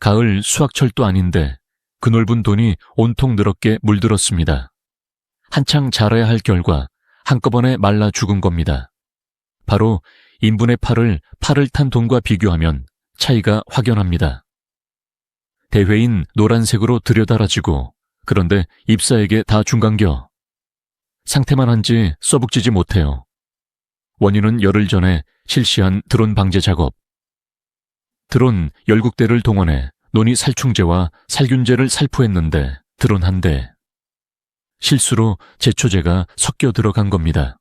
가을 수확철도 아닌데 그 넓은 돈이 온통 늘었게 물들었습니다. 한창 자라야 할 결과 한꺼번에 말라 죽은 겁니다. 바로 인분의 팔을 팔을 탄 돈과 비교하면 차이가 확연합니다. 대회인 노란색으로 들여달아지고 그런데 잎사에게 다 중간겨. 상태만 한지 써북지지 못해요. 원인은 열흘 전에 실시한 드론 방제 작업. 드론 열국대를 동원해 논이 살충제와 살균제를 살포했는데 드론 한 대. 실수로 제초제가 섞여 들어간 겁니다.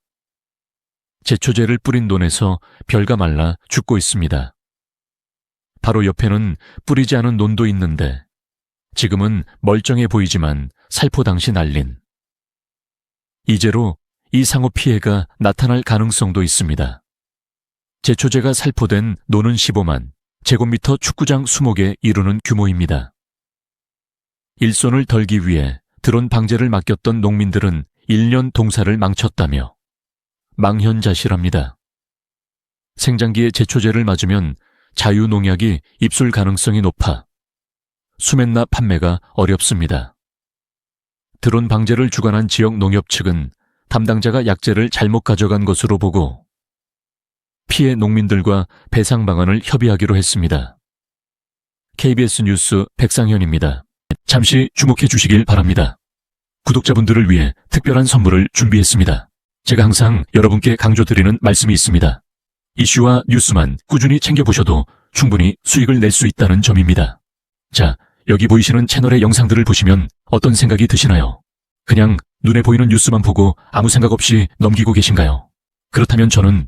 제초제를 뿌린 논에서 별가 말라 죽고 있습니다. 바로 옆에는 뿌리지 않은 논도 있는데 지금은 멀쩡해 보이지만 살포 당시 날린. 이제로 이 상호 피해가 나타날 가능성도 있습니다. 제초제가 살포된 논은 15만, 제곱미터 축구장 20개 이루는 규모입니다. 일손을 덜기 위해 드론 방제를 맡겼던 농민들은 1년 동사를 망쳤다며 망현자실합니다. 생장기에 제초제를 맞으면 자유농약이 입술 가능성이 높아 수면나 판매가 어렵습니다. 드론 방제를 주관한 지역 농협 측은 담당자가 약재를 잘못 가져간 것으로 보고 피해 농민들과 배상 방안을 협의하기로 했습니다. KBS 뉴스 백상현입니다. 잠시 주목해 주시길 바랍니다. 구독자분들을 위해 특별한 선물을 준비했습니다. 제가 항상 여러분께 강조드리는 말씀이 있습니다. 이슈와 뉴스만 꾸준히 챙겨보셔도 충분히 수익을 낼 수 있다는 점입니다. 자, 여기 보이시는 채널의 영상들을 보시면 어떤 생각이 드시나요? 그냥 눈에 보이는 뉴스만 보고 아무 생각 없이 넘기고 계신가요? 그렇다면 저는